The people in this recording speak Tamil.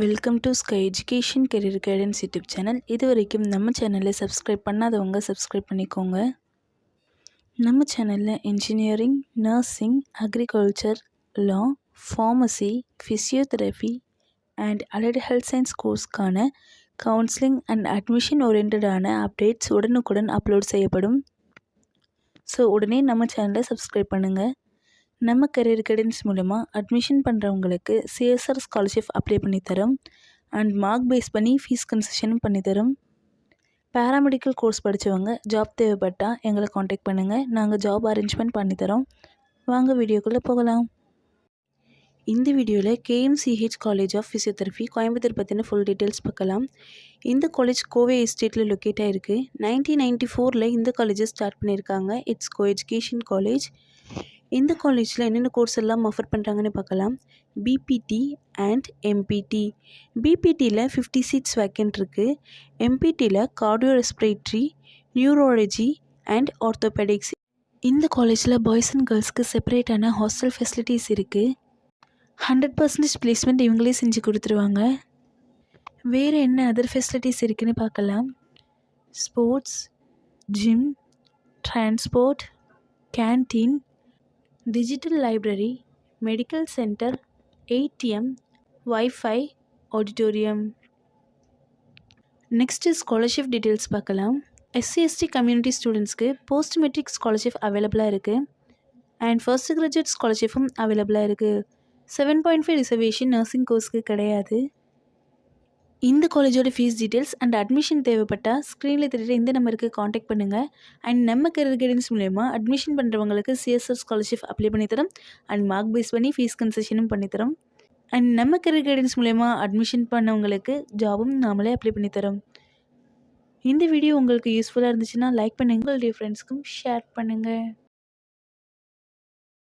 Welcome to sky education career guidance YouTube channel இது வரைக்கும் நம்ம சேனலை சப்ஸ்கிரைப் பண்ணாதவங்க சப்ஸ்கிரைப் பண்ணிக்கோங்க. நம்ம சேனலில் engineering nursing agriculture law pharmacy physiotherapy and allied health science கோர்ஸ்க்கான counselling and admission ஓரியன்டான அப்டேட்ஸ் உடனுக்குடன் அப்லோட் செய்யப்படும். ஸோ உடனே நம்ம சேனலை சப்ஸ்கிரைப் பண்ணுங்கள் நம்ம கரியர் கைடன்ஸ் மூலமாக அட்மிஷன் பண்ணுறவங்களுக்கு சிஎஸ்ஆர் ஸ்காலர்ஷிப் அப்ளை பண்ணி தரோம். அண்ட் மார்க் பேஸ் பண்ணி ஃபீஸ் கன்செஷனும் பண்ணித்தரோம் பேராமெடிக்கல் கோர்ஸ் படித்தவங்க ஜாப் தேவைப்பட்டால் எங்களை காண்டாக்ட் பண்ணுங்கள் நாங்கள் ஜாப் அரேஞ்ச்மெண்ட் பண்ணித்தரோம் வாங்க வீடியோக்குள்ளே போகலாம். இந்த வீடியோவில் KMCH college of physiotherapy Coimbatore பற்றின ஃபுல் டீட்டெயில்ஸ் பார்க்கலாம். இந்த காலேஜ் கோவை எஸ்டேட்டில் லொக்கேட் ஆகிருக்கு நைன்டீன் நைன்ட்டி ஃபோரில் இந்த காலேஜை ஸ்டார்ட் பண்ணியிருக்காங்க. இட்ஸ் கோ எஜுகேஷன் காலேஜ் இந்த காலேஜில் என்னென்ன கோர்ஸ் எல்லாம் ஆஃபர் பண்ணுறாங்கன்னு பார்க்கலாம். பிபிடி அண்ட் எம்பிடி பிபிடியில் ஃபிஃப்டி சீட்ஸ் வேக்கன்ட் இருக்குது எம்பிடியில் cardio respiratory neurology and orthopaedics இந்த காலேஜில் பாய்ஸ் அண்ட் கேர்ள்ஸ்க்கு செப்பரேட்டான ஹாஸ்டல் ஃபெசிலிட்டிஸ் இருக்குது ஹண்ட்ரட் பர்சன்டேஜ் பிளேஸ்மெண்ட் இவங்களே செஞ்சு கொடுத்துருவாங்க. வேறு என்ன அதர் ஃபெசிலிட்டிஸ் இருக்குன்னு பார்க்கலாம். Sports gym transport canteen digital library medical centre ATM wifi auditorium. Next scholarship details பார்க்கலாம். எஸ்சி எஸ்டி கம்யூனிட்டி ஸ்டூடெண்ட்ஸ்க்கு போஸ்ட் மெட்ரிக் ஸ்காலர்ஷிப் அவைலபிளாக இருக்குது அண்ட் ஃபர்ஸ்ட் கிராஜுவேட் ஸ்காலர்ஷிப்பும் அவைலபிளாக இருக்குது seven point five reservation nursing கோர்ஸ்க்கு கிடையாது. இந்த காலேஜோட ஃபீஸ் டீட்டெயில்ஸ் அண்ட் அட்மிஷன் தேவைப்பட்டால் ஸ்க்ரீனில் தெரியுற இந்த நம்பருக்கு காண்டாக்ட் பண்ணுங்கள் அண்ட் நம்ம கரியர் கைடன்ஸ் மூலயமா அட்மிஷன் பண்ணுறவங்களுக்கு சிஎஸ்ஆர் ஸ்காலர்ஷிப் அப்ளை பண்ணித்தரோம். அண்ட் மார்க் பேஸ் பண்ணி ஃபீஸ் கன்செஷனும் பண்ணித்தரோம். அண்ட் நம்ம கரியர் கைடன்ஸ் மூலயமா அட்மிஷன் பண்ணவங்களுக்கு ஜாபும் நாமளே அப்ளை பண்ணித்தரோம். இந்த வீடியோ உங்களுக்கு யூஸ்ஃபுல்லாக இருந்துச்சுன்னா லைக் பண்ணுங்கள் உங்களுடைய ஃப்ரெண்ட்ஸ்க்கும் ஷேர் பண்ணுங்கள்